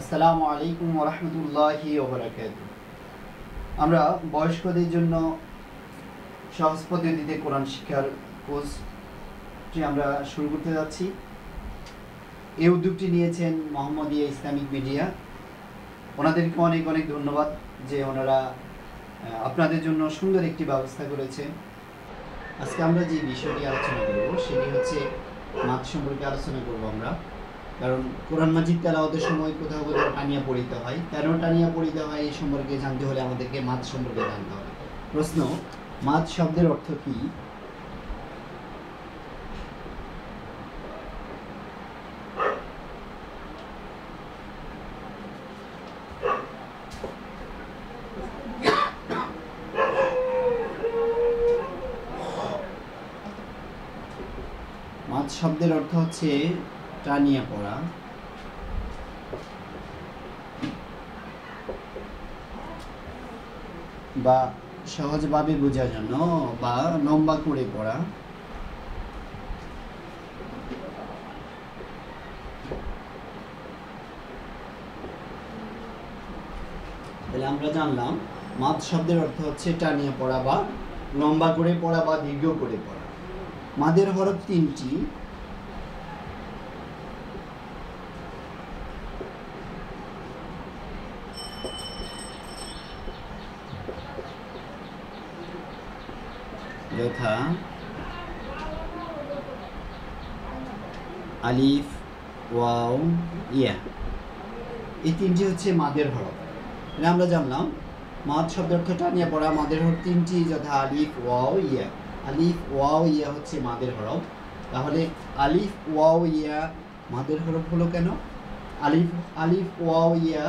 আসসালামু আলাইকুম ওরহমতুল্লাহি ওবরাকাত আমরা বয়স্কদের জন্য সহজ পদ্ধতিতে কোরআন শিক্ষার কোর্সটি আমরা শুরু করতে যাচ্ছি। এই উদ্যোগটি নিয়েছেন মোহাম্মদিয়া ইসলামিক মিডিয়া। ওনাদেরকে অনেক অনেক ধন্যবাদ যে ওনারা আপনাদের জন্য সুন্দর একটি ব্যবস্থা করেছেন। আজকে আমরা যে বিষয়টি আলোচনা করব, সেটি হচ্ছে মাছ সম্পর্কে আলোচনা করব আমরা। কারণ কোরআন মাজিদ তেলাওয়াতের সময় কোথাও কোথাও টানিয়া পড়িতে হয়। কেন টানিয়া পড়িতে হয় এই সম্পর্কে জানতে হলে আমাদেরকে মাছ সম্পর্কে জানতে হবে। প্রশ্ন মাছ শব্দের অর্থ কি? শব্দের অর্থ হচ্ছে টানিয়া পড়া বা সহজভাবে বোঝার জন্য বা লম্বা করে পড়া। তাহলে আমরা জানলাম মাছ শব্দের অর্থ হচ্ছে টানিয়া পড়া বা লম্বা করে পড়া বা দীর্ঘ করে পড়া। মাদের হরফ তিনটি। যথা আলিফ, ওয়াও, ইয়া। এই তিনটি হচ্ছে মাদের হরফ। এটা আমরা জানলাম, মাদ শব্দের অর্থ টানিয়ে পড়া, মাদের হরফ তিনটি যথা আলিফ, ওয়াও, ইয়া। আলিফ, ওয়াও, ইয়া হচ্ছে মাদের হরফ। তাহলে আলিফ, ওয়াও, ইয়া মাদের হরফ হলো কেন? আলিফ আলিফ ওয়াও ইয়া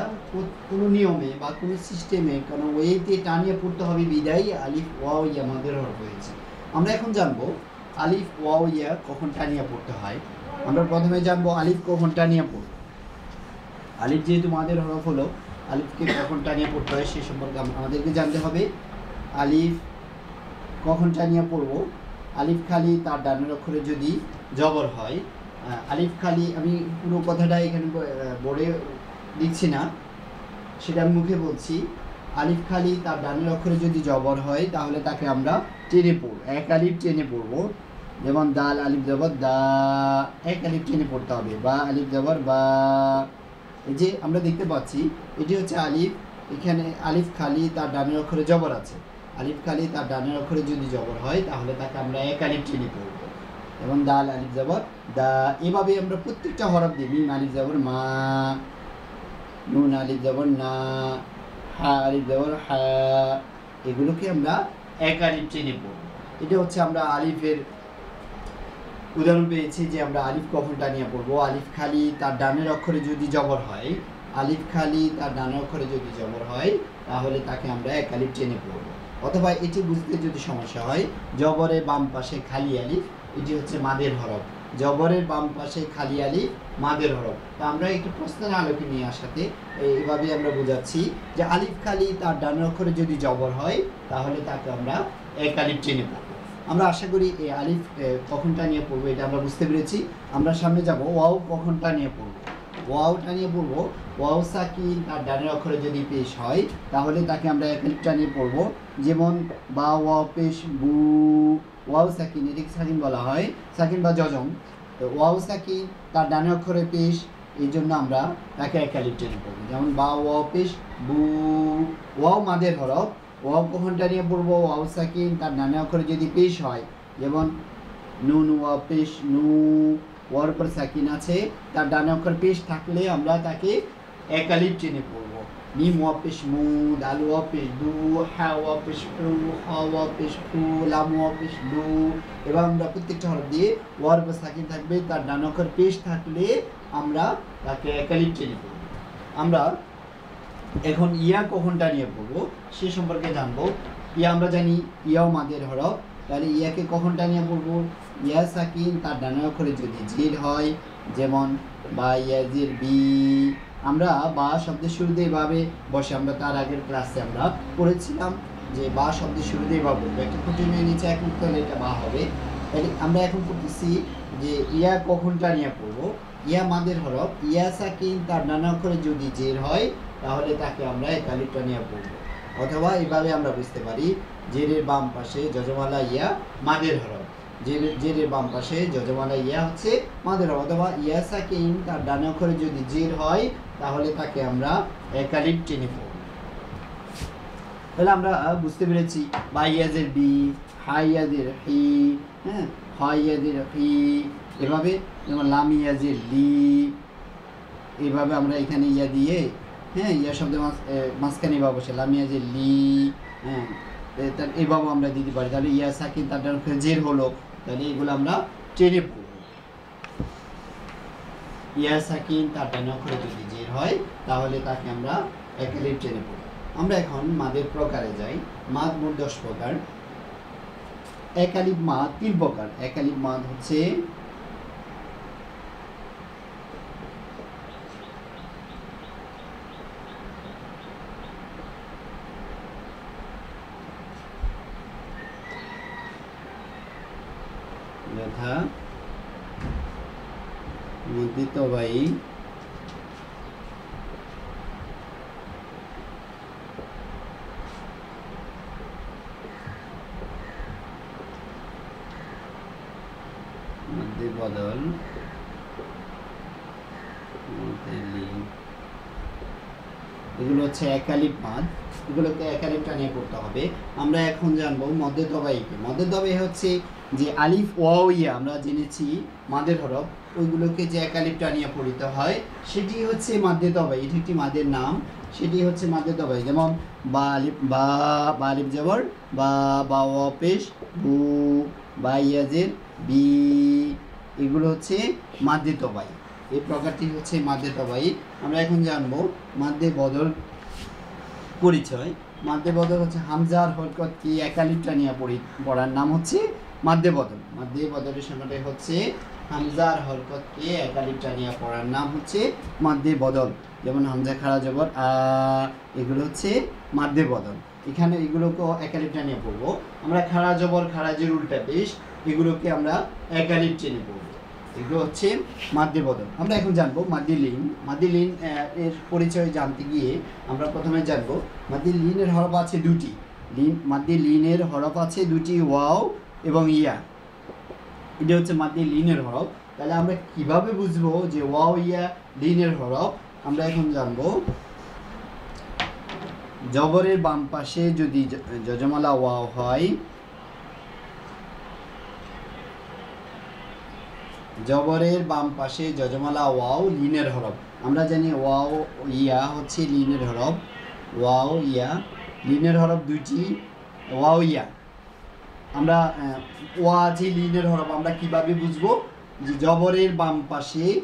কোনো নিয়মে বা কোনো সিস্টেমে, কোনো ওয়েতে টানিয়ে পড়তে হবে বিদায়, আলিফ ওয়াও ইয়া মাদের হরফ হয়েছে। আমরা এখন জানব আলিফ ওয়াও ইয়া কখন টানিয়ে পড়তে হয়। আমরা প্রথমে জানব আলিফ কখন টানিয়ে পড়ব আলিফ যেহেতু মাদের হরফ হলো, আলিফকে কখন টানিয়ে পড়তে হয় সে সম্পর্কে আমাদেরকে জানতে হবে। আলিফ কখন টানিয়ে পড়ব? আলিফ খালি তার ডানের অক্ষরে যদি জবর হয় আলিফ খালি, আমি পুরো কথাটা এখানে বোর্ডে দিচ্ছি না। সেটা আমি মুখে বলছি। আলিফ খালি তার ডানের অক্ষরে যদি জবর হয়, তাহলে তাকে আমরা টেনে পড়ব। এক আলিফ টেনে পড়ব। যেমন দাল, আলিফ জবর, দা, এক আলিফ টেনে পড়তে হবে। বা, আলিফ জবর, বা। এই যে আমরা দেখতে পাচ্ছি, এটি হচ্ছে আলিফ। এখানে আলিফ খালি তার ডানের অক্ষরে জবর আছে। আলিফ খালি তার ডানের অক্ষরে যদি জবর হয়, তাহলে তাকে আমরা এক আলিফ টেনে পড়ব। এবং দাল আলিফ জবর, দা, এভাবে আমরা প্রত্যেকটা হরফ দিই মিম, আলিফ, জবর, মা, নুন, আলিফ, জবর, না, হা, আলিফ, জবর, হা, এগুলোকে আমরা এক আলিফ টেনে পড়ব। এটা হচ্ছে আমরা আলিফের উদাহরণ পেয়েছি যে আমরা আলিফ কখন টানিয়ে পড়ব? আলিফ খালি তার ডানের অক্ষরে যদি জবর হয়, আলিফ খালি তার ডানের অক্ষরে যদি জবর হয়, তাহলে তাকে আমরা এক আলিফ টেনে পড়ব। অথবা এটি বুঝতে যদি সমস্যা হয় জবরের বাম পাশে খালি আলিফ এটি হচ্ছে মাদের হরফ। জবরের বাম পাশে খালি আলি, মাদের হরফ। তো আমরা একটু প্রশ্নের আলোকে নিয়ে আসাতে এইভাবে আমরা বোঝাচ্ছি যে আলিফ খালি তার ডানের অক্ষরে যদি জবর হয়, তাহলে তাকে আমরা এক আলিফ টেনে পড়ব আমরা আশা করি এই আলিফ কখনটা নিয়ে পড়ব এটা আমরা বুঝতে পেরেছি। আমরা সামনে যাব ওয়াও কখনটা নিয়ে পড়ব। ওয়াও টানিয়ে পড়ব ওয়াও তার ডানের অক্ষরে যদি পেশ হয়, তাহলে তাকে আমরা এক আলিফ টানিয়ে পড়ব। যেমন বা ওয়াও পেশ বু ওয়াও সাকিন এটিকে সাকিন বলা হয়। সাকিন বা জজম তো ওয়াও সাকিন তার ডানের অক্ষরে পেশ, এই জন্য আমরা তাকে এক আলিফ টেনে পড়ব। যেমন বা ওয়াও পেশ বু, ওয়াও মাদের হরফ। ওয়াও কখন নিয়ে পড়ব ওয়াও সাকিন তার ডানে অক্ষরে যদি পেশ হয়। যেমন নুন ওয়া পেশ নু, ওয়ার উপর সাকিন আছে। তার ডানে অক্ষর পেশ থাকলে আমরা তাকে এক আলিফ পড়ব ওয়া পেশ মু দাল পেশ দু হা ওয়া পেশ ফু হ ওয়া পেশ ফু লাম পেশ দু এবার আমরা প্রত্যেকটা হরফ দিয়ে ওয়ার উপর সাকিন থাকবে, তার ডানে অক্ষর পেশ থাকলে আমরা তাকে এক আলিফ পড়ব। আমরা এখন ইয়া কখনটা নিয়ে পড়ব, সে সম্পর্কে জানব। ইয়া আমরা জানি ইয়াও মাদের হরফ, তাহলে ইয়াকে কখন টানিয়ে পড়ব? ইয়া সাকিন তার ডানা অক্ষরে যদি জির হয়, যেমন বা ইয়া ইয়াজির বি আমরা বা শব্দের শুরুতে এভাবে বসে, আমরা তার আগের ক্লাসে আমরা পড়েছিলাম যে বা শব্দের শুরুতে এভাবে বলব একটা খুঁটি নিয়ে নিচে এক উত্তর এটা বা হবে। আমরা এখন করতেছি যে ইয়া কখন টানিয়া পড়ব? ইয়া মাদের হরফ। ইয়া সাকিন তার নানা অক্ষরে যদি জের হয়, তাহলে তাকে আমরা একালিপ টানিয়া পড়ব। অথবা এভাবে আমরা বুঝতে পারি, জেরের বাম পাশে যজমালা ইয়া মাদের হরফ। জেরের জেরের বাম পাশে যজমালা ইয়া হচ্ছে মাদের হরফ। অথবা ইয়া সাকিন তার ডান অক্ষরে যদি জের হয় তাহলে তাকে আমরা একালিপ টেনে পড়ব তাহলে আমরা বুঝতে পেরেছি বা ইয়াজের বি, হাইয়াদের হি হ্যাঁ হাইয়াদের হি, এভাবে যেমন লাম ইয়াজের লি এইভাবে আমরা এখানে ইয়া দিয়ে হ্যাঁ ইয়া শব্দের মাঝখানে বা বসে লামিয়াজের লি হ্যাঁ এভাবে আমরা দিতে পারি। তাহলে ইয়া সাকিন তার ডান অক্ষরে জের হলো, তাহলে এগুলো আমরা টেনে পড়ব। ইয়া সাকিন তার ডান অক্ষরে যদি জের হয়, তাহলে তাকে আমরা একালিপ টেনে পড়ব আমরা এখন মাদের প্রকারে যাই। মাদ মোট দশ প্রকার। একালিপ মাদ তিন প্রকার। একালিপ মাদ হচ্ছে যথা বাই মধ্যে বদল এগুলো হচ্ছে একালিপ এগুলোকে হবে। আমরা এখন জানব দবাইকে দবাই হচ্ছে যে আলিফ আমরা জেনেছি মাদের হরফ। ওইগুলোকে যে হয়, সেটি হচ্ছে দবাই। এটি একটি মাদের নাম। সেটি হচ্ছে দবাই। যেমন বা আলিফ, বা বা আলিফ জবর, বা বা ওয়া পেশ, বু, বা ইয়াজের, বি এগুলো হচ্ছে মাদ্দে তবাই। এই প্রকারটি হচ্ছে মাদ্দে তবাই। আমরা এখন জানব মাদ্দে বদল পরিচয়। মাদ্দে বদল হচ্ছে হামজার হরকত কি একালিপটা নিয়ে পড়ি, পড়ার নাম হচ্ছে মাদ্দে বদল। মাদ্দে বদলের সংখ্যাটা হচ্ছে হামজার হরকতকে একালিপটা নিয়ে পড়ার নাম হচ্ছে মাদ্দে বদল। যেমন হামজা খাড়া জবর এগুলো হচ্ছে মাদ্দে বদল। এখানে এগুলোকে একালিপটা নিয়ে পড়ব। আমরা খাড়া জবর খাড়াজের উল্টা পেশ এগুলোকে আমরা একালিপ টেনে পড়ব। এগুলো হচ্ছে মাদ্দে বদল আমরা এখন জানব মাদ্দি লিন লিন এর পরিচয় জানতে গিয়ে আমরা প্রথমে জানব মাদ্দি লিনের হরফ আছে দুটি। লিন মাদ্দি লিনের হরফ আছে দুটি, ওয়াও এবং ইয়া। এটা হচ্ছে মাদ্দি লিনের হরফ। তাহলে আমরা কীভাবে বুঝব যে ওয়াও, ইয়া, লিনের হরফ? আমরা এখন জানব জবরের বাম পাশে যদি যজমালা ওয়াও হয় জবরের বাম পাশে যজমালা ওয়াও লিনের হরফ। আমরা জানি ওয়াও ইয়া হচ্ছে লিনের হরফ। ওয়াও ইয়া, লিনের হরফ দুইটি, ওয়াও ইয়া। আমরা ওয়া আছে লিনের হরফ, আমরা কীভাবে বুঝব? যে জবরের বাম পাশে,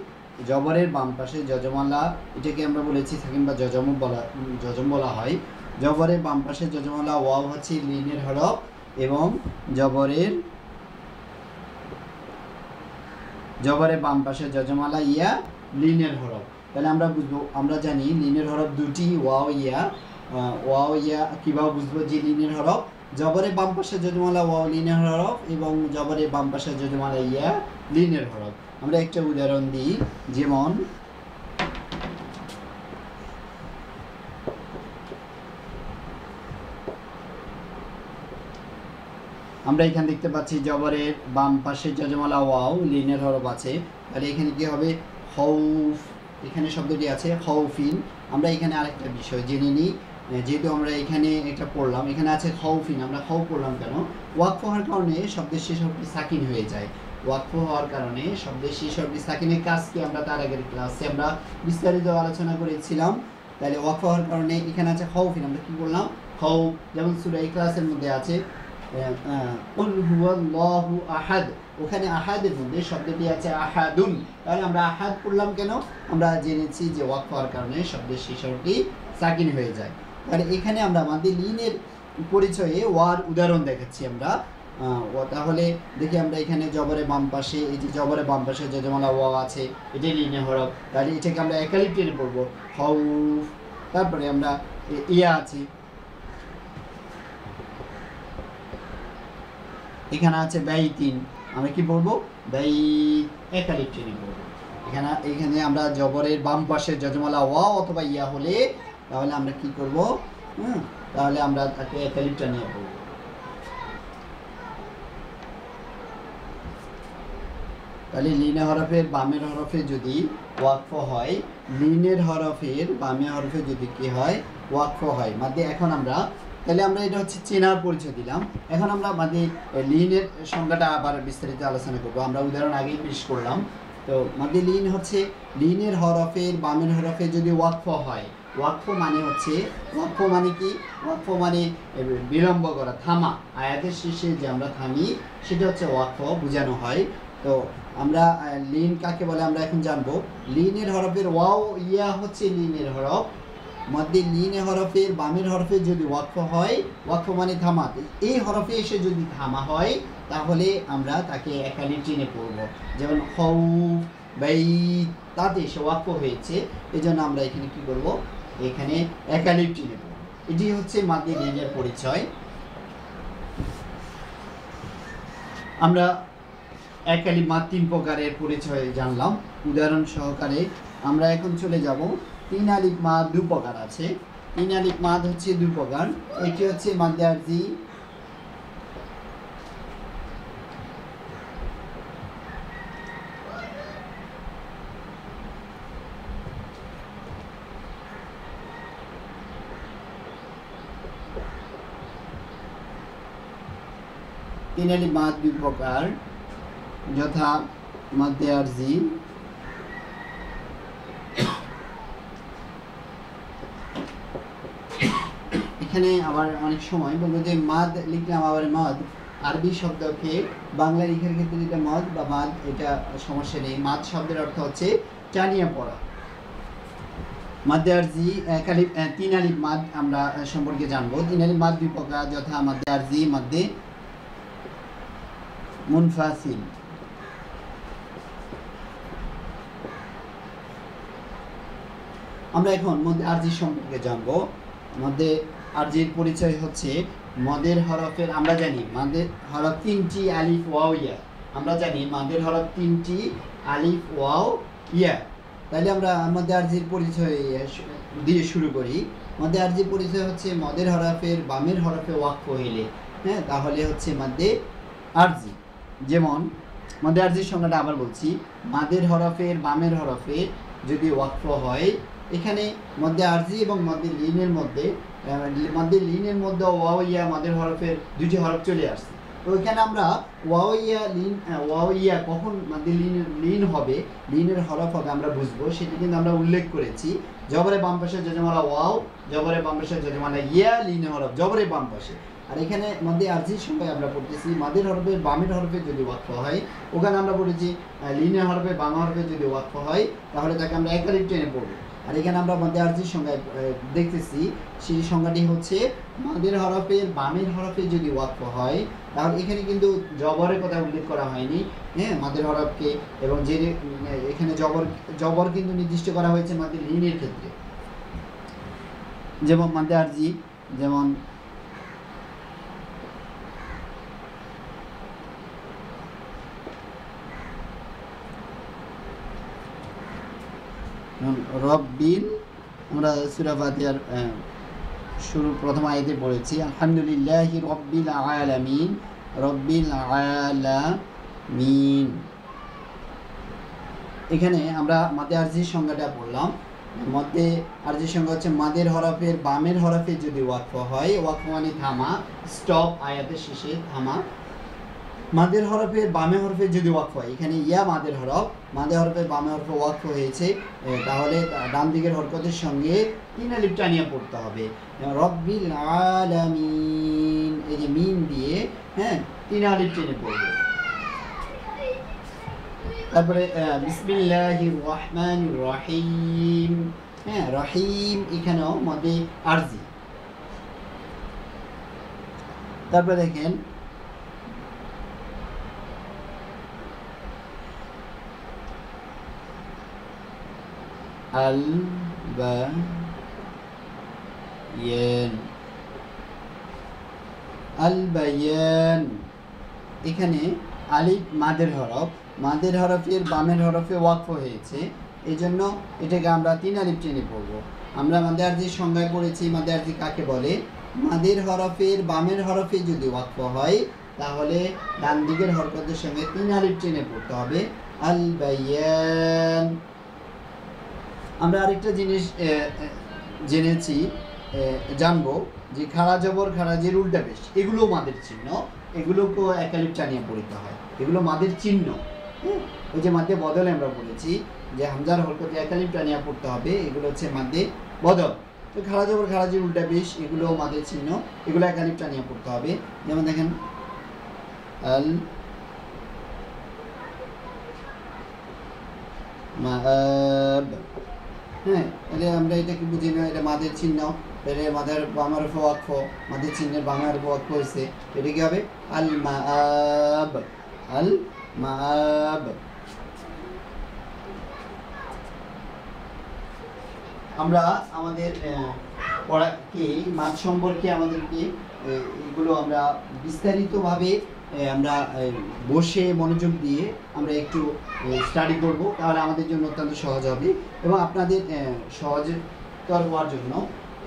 জবরের বাম পাশে যজমালা, এটাকে আমরা বলেছি সাকিন বা যজম বলা যজম বলা হয়। জবরের বাম পাশে যজমালা ওয়াও হচ্ছে লিনের হরফ এবং জবরের জবরের বাম পাশে যজমালা ইয়া, লিনের হরফ। তাহলে আমরা বুঝব, আমরা জানি লিনের হরফ দুটি, ওয়াও ইয়া ওয়া ওয়াও ইয়া, কীভাবে বুঝব যে লিনের হরফ? জবরে বাম পাশে যজমালা ওয়াও, লিনের হরফ এবং জবরে বাম পাশে যজমালা ইয়া, লিনের হরফ। আমরা একটা উদাহরণ দিই, যেমন আমরা এখানে দেখতে পাচ্ছি জবরের বাম পাশে যজমালা ওয়াও, লিনের হরফ আছে। তাহলে এখানে কি হবে? হৌফ এখানে শব্দটি আছে হৌফিন আমরা এখানে আরেকটা বিষয় জেনে নিই। যেহেতু আমরা এখানে এটা পড়লাম, এখানে আছে হৌফিন আমরা হৌ পড়লাম কেন? ওয়াকফ হওয়ার কারণে শব্দের শেষ হরফটি সাকিন হয়ে যায়। ওয়াকফ হওয়ার কারণে শব্দের শেষ হরফটি সাকিনের কাজ কি আমরা তার আগের ক্লাসে আমরা বিস্তারিত আলোচনা করেছিলাম। তাহলে ওয়াকফ হওয়ার কারণে এখানে আছে হৌফিন আমরা কি বললাম? হৌ যেমন সুরা ক্লাসের মধ্যে আছে কুল হুয়াল্লাহু আহাদ। ওখানে আহাদের মধ্যে শব্দটি আছে? আহাদুন। তাহলে আমরা আহাদ পড়লাম কেন? আমরা জেনেছি যে ওয়াক হওয়ার কারণে শব্দের শিশরটি সাকিন হয়ে যায়। তাহলে এখানে আমরা আমাদের লিনের পরিচয়ে ওয়ার উদাহরণ দেখাচ্ছি আমরা। তাহলে দেখি আমরা এখানে জবরে বাম পাশে, এই যে জবরে বাম পাশে যজমালা ওয়া আছে, এটাই লিনে হরফ। তাহলে এটাকে আমরা একালিপ টেনে পড়ব হউফ তারপরে আমরা ইয়া আছে। এখানে আছে ব্যয়তিন আমরা কি পড়ব বাই একালিপ টেনে পড়ব এখানে এখানে আমরা জবরের বাম পাশের যজমালা ওয়া অথবা ইয়া হলে তাহলে আমরা কি করব? হুম, তাহলে আমরা তাকে একালিপটা নিয়ে পড়ব তাহলে লিনে হরফের বামের হরফে যদি ওয়াকফ হয়, লিনের হরফের বামে হরফে যদি কি হয়, ওয়াকফ হয়। মাধ্যমে এখন আমরা তাহলে আমরা এটা হচ্ছে চেনার পরিচয় দিলাম। এখন আমরা মাধ্যমে লিনের সংজ্ঞাটা আবার বিস্তারিত আলোচনা করব। আমরা উদাহরণ আগেই পেশ করলাম। তো মাধ্যমে লিন হচ্ছে, লিনের হরফের বামের হরফে যদি ওয়াকফ হয়, ওয়াকফ মানে হচ্ছে, ওয়াকফ মানে কি? ওয়াকফ মানে বিলম্ব করা, থামা। আয়াতের শেষে যে আমরা থামি, সেটা হচ্ছে ওয়াকফ, বোঝানো হয়। তো আমরা লিন কাকে বলে আমরা এখন জানব? লিনের হরফের ওয়াও, ইয়া হচ্ছে লিনের হরফ। মধ্যে লিনে হরফের বামের হরফে যদি ওয়াকফ হয়, ওয়াকফ মানে থামা এই হরফে এসে যদি থামা হয়, তাহলে আমরা তাকে একালি টেনে পড়ব। যেমন হউ, বাই, তাতে এসে ওয়াকফ হয়েছে। এই জন্য আমরা এখানে কি করব? এখানে একালিপ টেনে পড়ব। এটি হচ্ছে মাদ্দে লিনের পরিচয়। আমরা এক আলিফ মাদ তিন প্রকারের পরিচয় জানলাম। উদাহরণ সহকারে আমরা এখন চলে যাব তিন আলিফ মাদ দু প্রকার আছে। তিন আলিফ মাদ হচ্ছে দু প্রকার। একটি হচ্ছে মাদ্দে আরজি তিন আলিফ মাদ দুই প্রকার। যথা মাদ্দে এখানে আবার অনেক সময় বলব যে মাদ লিখলাম আবার মদ। আরবি শব্দকে বাংলা লিখার ক্ষেত্রে এটা মদ বা মাদ, এটা সমস্যা নেই। মাদ শব্দের অর্থ হচ্ছে টানিয়া পড়া। মাদ্দে আরজি তিন আলিফ মাদ আমরা সম্পর্কে জানব। তিন আলিফ মাদ প্রকার যথা মাদ্দে আরজি মাদ্দে মুনফাসিল। আমরা এখন মধ্যে আরজি সম্পর্কে জানব। মধ্যে আরজির পরিচয় হচ্ছে মদের হরফের, আমরা জানি মাদের হরফ তিনটি আলিফ, ওয়াও, ইয়া। আমরা জানি মাদের হরফ তিনটি আলিফ, ওয়াও, ইয়া। তাহলে আমরা মধ্যে আরজির পরিচয় দিয়ে শুরু করি। মধ্যে আরজির পরিচয় হচ্ছে মদের হরফের, বামের হরফে ওয়াকফ হইলে। হ্যাঁ তাহলে হচ্ছে মধ্যে আরজি যেমন মধ্যে আরজির সংখ্যাটা আবার বলছি। মাদের হরফের, বামের হরফে যদি ওয়াকফ হয় এখানে মধ্যে আরজি এবং মধ্যে লিনের মধ্যে মধ্যে লিনের মধ্যে ওয়াও ইয়া মাদের হরফের দুটি হরফ চলে আসছে। তো এখানে আমরা ওয়াও ইয়া লিন আহ, ওয়াও ইয়া কখন মধ্যে লিন লিন হবে লিনের হরফ হবে আমরা বুঝব সেটি কিন্তু আমরা উল্লেখ করেছি। জবরে বাম পাশে যজমালা ওয়াও জবরে বাম পাশে যজমালা ইয়া লিনের হরফ জবরে বাম পাশে। আর এখানে মধ্যে আরজির সময় আমরা পড়তেছি মাদের হরফে বামের হরফে যদি ওয়াক্ফ হয় ওখানে আমরা পড়েছি লিনের হরফে বাম হরফে যদি ওয়াক্ফ হয় তাহলে তাকে আমরা একালিপ টেনে পড়ব। আর এখানে আমরা মধ্যে আরজির আহ, দেখতেছি সেই সংজ্ঞাটি হচ্ছে মাদের হরফের বামের হরফে যদি ওয়াক্ফ হয় তাহলে এখানে কিন্তু জবরের কথা উল্লেখ করা হয়নি। হ্যাঁ মাদের হরফকে এবং যে এখানে জবর জবর কিন্তু নির্দিষ্ট করা হয়েছে মাদের ঋণের ক্ষেত্রে। যেমন মাদে আরজি যেমন রব্বিল আমরা সুরা ফাতিহার শুরু, প্রথম আয়াতে পড়েছি, আলহামদুলিল্লাহি রব্বিল আলামিন রব্বিল আলামিন। এখানে আমরা মাদে আরজির সংজ্ঞাটা পড়লাম। মধ্যে আরজির সংজ্ঞা হচ্ছে মাদের হরফের বামের হরফে যদি ওয়াকফ হয়, ওয়াকফ মানে থামা, স্টপ, আয়াতের শেষে থামা। মাদের হরফের বামে হরফে যদি ওয়াকফ হয় এখানে ইয়া মাদের হরফ মাদের হরফে বামে হরফে ওয়াকফ হয়েছে তাহলে ডান দিকের হরকতের সঙ্গে তিন আলিফ টানিয়ে পড়তে হবে। রব্বিল আলামিন এই যে মিন দিয়ে হ্যাঁ তিন আলিফ টেনে পড়বে। তারপরে আহ, বিসমিল্লাহির রহমানির রহিম হ্যাঁ রহিম এখানেও মধ্যে আরজি। তারপরে দেখেন আল বা ইয়েন আল বায়ান এখানে আলিফ মাদের হরফ, মাদের হরফের বামের হরফে ওয়াকফ হয়েছে। এই জন্য এটাকে আমরা তিন আলিফ টেনে পড়ব। আমরা মাদে আরজির সংজ্ঞায় পড়েছি মাদে আরজি কাকে বলে? মাদের হরফের বামের হরফে যদি ওয়াকফ হয়, তাহলে ডান দিকের হরকতের সঙ্গে তিন আলিফ টেনে পড়তে হবে। আল বাইয়ান আমরা আরেকটা জিনিস জেনেছি জানব যে খাড়া জবর খারাজের উল্টা পেশ এগুলো মাদের চিহ্ন, এগুলোকেও একালিপ টানিয়ে পড়িতে হয়। এগুলো মাদের চিহ্ন হ্যাঁ? ওই যে মাধ্যে বদলে আমরা বলেছি, যে হামজার হরকতে একালিপ টানিয়ে পড়তে হবে, এগুলো হচ্ছে মাধ্যে বদল। তো খাড়া জবর খারাজের উল্টা পেশ এগুলো মাদের চিহ্ন, এগুলো একালিপ টানিয়ে পড়তে হবে। যেমন দেখেন মাআব। হ্যাঁ এটা আমরা এটা কি বুঝি না, এটা মাদের চিহ্ন, এটা মাদের বামার ওয়াকফ, মাদের চিহ্নের বামার ওয়াকফ হয়েছে, এটা কি হবে? আল মাআব আল মাআব আমরা আমাদের পড়া কি মাছ সম্পর্কে আমাদেরকে এগুলো আমরা বিস্তারিতভাবে আমরা বসে মনোযোগ দিয়ে আমরা একটু স্টাডি করব, তাহলে আমাদের জন্য অত্যন্ত সহজ হবে। এবং আপনাদের সহজতর হওয়ার জন্য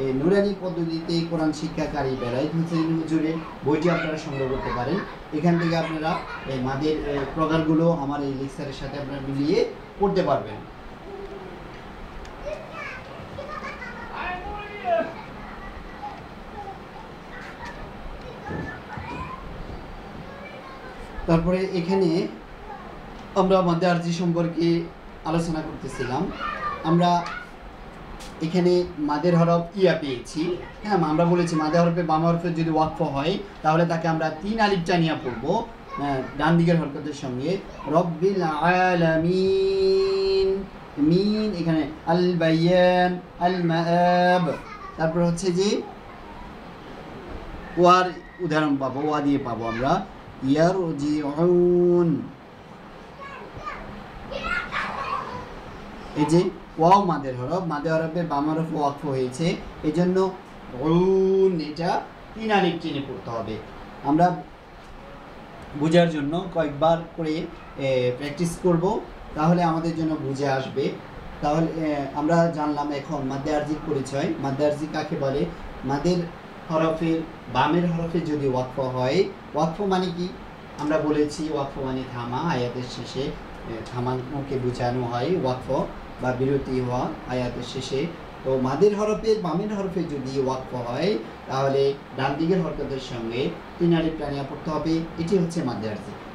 এই নুরানি পদ্ধতিতে কোরআন শিক্ষাকারী বেলায় হোসেন হুজুরের বইটি আপনারা সংগ্রহ করতে পারেন। এখান থেকে আপনারা মাদের প্রকারগুলো আমার এই লেকচারের সাথে আপনারা মিলিয়ে পড়তে পারবেন। তারপরে এখানে আমরা মাদে আরজি সম্পর্কে আলোচনা করতেছিলাম। আমরা এখানে মাদের হরফ ইয়া পেয়েছি। হ্যাঁ আমরা বলেছি মাদের হরফে বাম হরফে যদি ওয়াকফ হয় তাহলে তাকে আমরা তিন আলিফ টানিয়া পড়ব হ্যাঁ, ডান দিকের হরকতের সঙ্গে। রব্বিল আলামিন মিন এখানে আল বাইয়ান আল মাআব। তারপর হচ্ছে যে ওয়ার উদাহরণ পাবো ওয়া দিয়ে পাবো আমরা। ইয়ারজিউন এই যে ওয়াও মাদের হরফ, মাদের হরফে বাম হরফ ওয়াকফ হয়েছে এই জন্য উন, এটা তিন আলিফ টেনে পড়তে হবে। আমরা বোঝার জন্য কয়েকবার করে প্র্যাকটিস করব, তাহলে আমাদের জন্য বুঝে আসবে। তাহলে আমরা জানলাম এখন মাদ্দে আরজির পরিচয়। মাদ্দে কাকে বলে? মাদের হরফের বামের হরফে যদি ওয়াকফ হয়, ওয়াকফ মানে কি? আমরা বলেছি ওয়াকফ মানে থামা, আয়াতের শেষে থামানোকে বোঝানো হয় ওয়াকফ বা বিরতি হওয়া আয়াতের শেষে। তো মাদের হরফের বামের হরফে যদি ওয়াকফ হয়, তাহলে ডান দিকের হরকতের সঙ্গে তিন আলিফ টানিয়া পড়তে হবে। এটি হচ্ছে মাদ্দে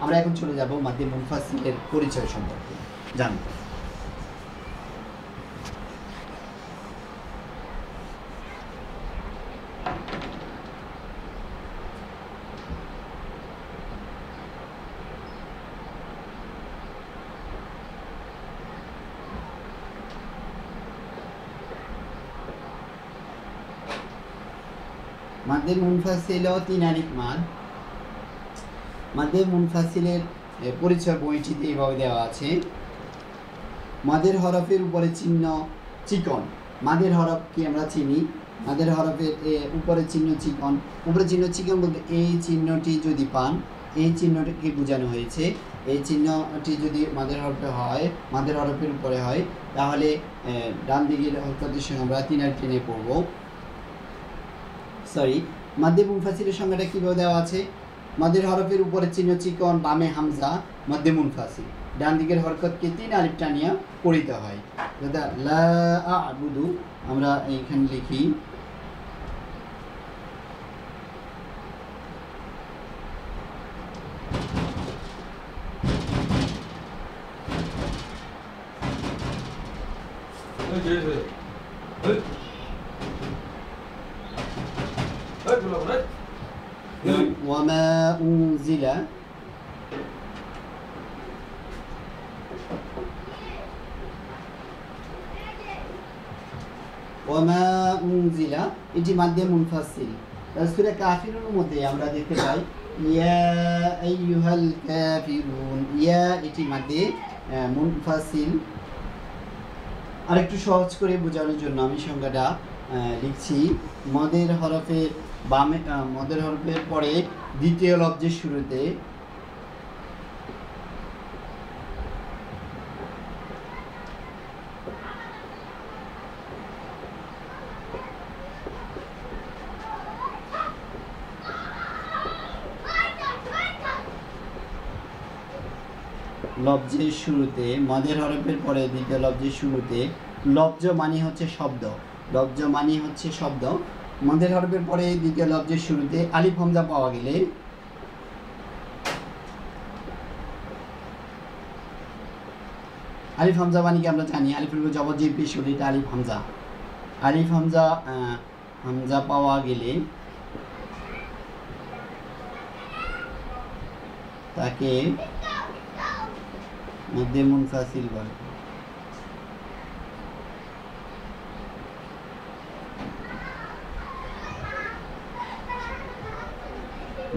আমরা এখন চলে যাব মাদ্দে মুনফাসিলের পরিচয় সম্পর্কে জানব মাদ্দে মুনফাসিল ও তিন আলিফ মাদ মাদ্দে মুনফাসিলের পরিচয় বইটিতে এইভাবে দেওয়া আছে। মাদের হরফের উপরে চিহ্ন চিকন। মাদের হরফ কি আমরা চিনি? মাদের হরফের উপরে চিহ্ন চিকন। উপরে চিহ্ন চিকন বলতে এই চিহ্নটি যদি পান, এই চিহ্নটিকে বোঝানো হয়েছে। এই চিহ্নটি যদি মাদের হরফে হয়, মাদের হরফের উপরে হয়, তাহলে ডান দিকের হরকতের সঙ্গে আমরা তিন আর টেনে পড়ব। সরি মাদ্দে মুনফাসিলের সংজ্ঞাটা কীভাবে দেওয়া আছে? মাদের হরফের উপরে চিহ্ন চিকন বামে হামজা মাদ্দে মুনফাসিল ডান দিকের হরকতকে তিন আলিফ টানিয়া পড়িতে হয়। দাদা লা আমরা এইখানে লিখি। এই যে, এই। এই। ওয়ামা উনজিলা এটি মাধ্যে মুনফাসিল মধ্যে আমরা দেখতে পাই, ইয়া আইয়ুহাল কাফিরুন। ইয়া এটি মাধ্যে মুনফাসিল আরেকটু সহজ করে বোঝানোর জন্য আমি সংজ্ঞাটা লিখছি। মদের হরফের বামে মদের হরফের পরে দ্বিতীয় লব্জের শুরুতে লব্জের শুরুতে, মদের হরফের পরে দ্বিতীয় লব্জের শুরুতে, লব্জ মানে হচ্ছে শব্দ। লব্জ মানে হচ্ছে শব্দ। মদের হরফের পরে দ্বিতীয় লব্জের শুরুতে আলিফ হামজা পাওয়া গেলে আলিফ হামজা মানে কি আমরা জানি? উপর জবর যে পেশ আলিফ হামজা। আলিফ হামজা হামজা পাওয়া গেলে তাকে মধ্যে মুনফাসিল বলে।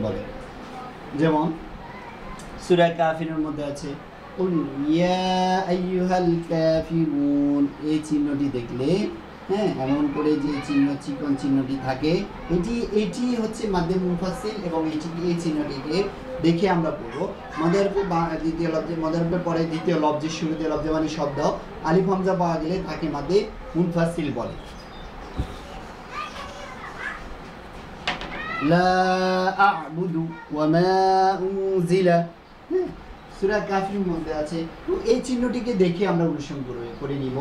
বলে। যেমন সূরা কাফিরের মধ্যে আছে এই চিহ্নটি দেখলে হ্যাঁ এমন করে যে চিহ্ন, চিকন চিহ্নটি থাকে, এটি এটি হচ্ছে মাধ্যম মুফাসিল এবং এটি, এই চিহ্নটিকে দেখে আমরা পড়ব। মদের দ্বিতীয় লব্জে মদের পরে দ্বিতীয় লব্জের শুরুতে লব্জে মানে শব্দ আলিফ হামজা পাওয়া গেলে তাকে মাধ্যে মুনফাসিল বলে। লা আবুদু ওয়া মা উনজিলা সুরা কাফির মধ্যে আছে। তো এই চিহ্নটিকে দেখে আমরা অনুসরণ করে করে নিব।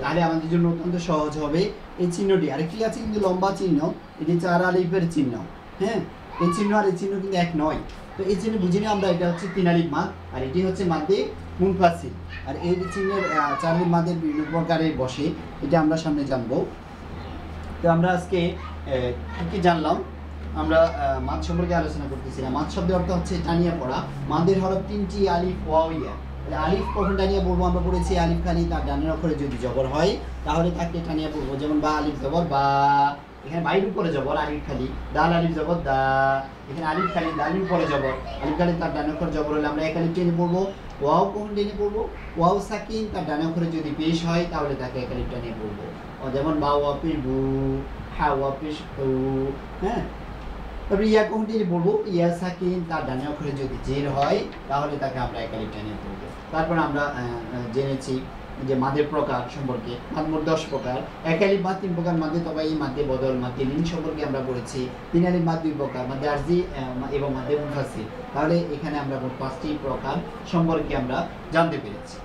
তাহলে আমাদের জন্য অত্যন্ত সহজ হবে। এই চিহ্নটি আর আরেকটি আছে, কিন্তু লম্বা চিহ্ন। এটি চার আলিপের চিহ্ন। হ্যাঁ এই চিহ্ন আর এই চিহ্ন কিন্তু এক নয়। তো এই চিহ্ন বুঝে নিই আমরা এটা হচ্ছে তিন আলিফ মাদ, আর এটি হচ্ছে মাদে মুনফাসিল। আর এই চিহ্নের চার আলিফ মাদের বিভিন্ন প্রকারে বসে। এটা আমরা সামনে জানব। তো আমরা আজকে কী কী জানলাম? আমরা মাছ সম্পর্কে আলোচনা করতেছিলাম মাদ শব্দের অর্থ হচ্ছে টানিয়া পড়া। মাদের হরফ তিনটি আলিফ, ওয়াও, ইয়া। তাহলে আলিফ কখন টানিয়া পড়ব আমরা পড়েছি আলিফ খালি তার ডানের অক্ষরে যদি জবর হয়, তাহলে তাকে টানিয়া পড়ব। যেমন বা আলিফ জবর বা। এখানে বাইর উপরে জবর, আলিফ খালি। দাল, আলিফ জবর, দা। এখানে আলিফ খালি দালির উপরে জবর। আলিফ খালি তার ডানের অক্ষরে জবর হলে আমরা এক আলিফ টেনে পড়ব। ওয়াও কখন টেনে পড়ব? ওয়াও সাকিন তার ডানের অক্ষরে যদি পেশ হয়, তাহলে তাকে এক আলিফ টানিয়ে পড়ব। যেমন বা, ওয়া পেশ বু, হা, ওয়া পেশ উ হ্যাঁ? তারপরে ইয়া কোনটি বলব? ইয়া সাকিন তার ডানে অক্ষরে যদি জের হয়, তাহলে তাকে আমরা একালি টেনে পড়ব তারপর আমরা জেনেছি যে মাদের প্রকার সম্পর্কে, মাদ মোট দশ প্রকার। একালি মাদ তিন প্রকার, মাদে তবাই, মাদে বদল, মাদে লিন সম্পর্কে আমরা পড়েছি। তিন আলি মাদ দুই প্রকার, মাদে আরজি এবং মাদে মুফাসি তাহলে এখানে আমরা পাঁচটি প্রকার সম্পর্কে আমরা জানতে পেরেছি।